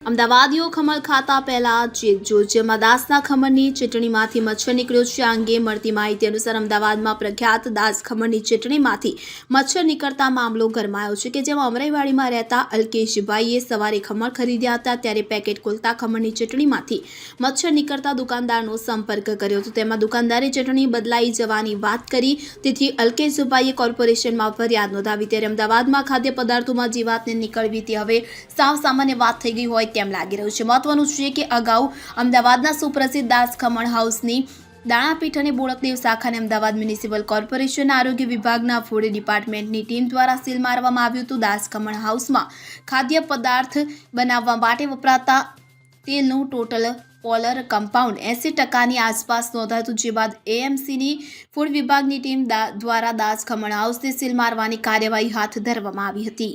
અમદાવાદીઓ ખમણ ખાતા પહેલા ચેક જો જેમાં દાસના ખમણની ચટણીમાંથી મચ્છર નીકળ્યો છે, આ અંગે મળતી માહિતી અનુસાર અમદાવાદમાં પ્રખ્યાત દાસ ખમણની ચટણીમાંથી મચ્છર નીકળતા મામલો ગરમાયો છે કે જેમાં અમરાઈવાડીમાં રહેતા અલ્કેશભાઈએ સવારે ખમણ ખરીદ્યા હતા, ત્યારે પેકેટ ખોલતા ખમણની ચટણીમાંથી મચ્છર નીકળતા દુકાનદારનો સંપર્ક કર્યો હતો. તેમાં દુકાનદારે ચટણી બદલાઈ જવાની વાત કરી, તેથી અલ્કેશભાઈએ કોર્પોરેશનમાં ફરિયાદ નોંધાવી. ત્યારે અમદાવાદમાં ખાદ્ય પદાર્થોમાં જીવાતને નીકળવી તે હવે સાવ સામાન્ય વાત થઈ ગઈ હોય તેમ લાગી રહ્યું છે. મહત્વનું છે કે અગાઉ અમદાવાદના સુપ્રસિદ્ધ દાસ ખમણ હાઉસની દાણાપીઠ અને બોળકદેવ શાખાને અમદાવાદ મ્યુનિસિપલ કોર્પોરેશન આરોગ્ય વિભાગના ફૂડ ડિપાર્ટમેન્ટની ટીમ દ્વારા સીલ મારવામાં આવ્યું હતું. દાસ ખમણ હાઉસમાં ખાદ્ય પદાર્થ બનાવવા માટે વપરાતા તેલનું ટોટલ પોલર કમ્પાઉન્ડ એંસી ટકાની આસપાસ નોંધાયું જે બાદ એએમસીની ફૂડ વિભાગની ટીમ દ્વારા દાસ ખમણ હાઉસને સીલ મારવાની કાર્યવાહી હાથ ધરવામાં આવી હતી.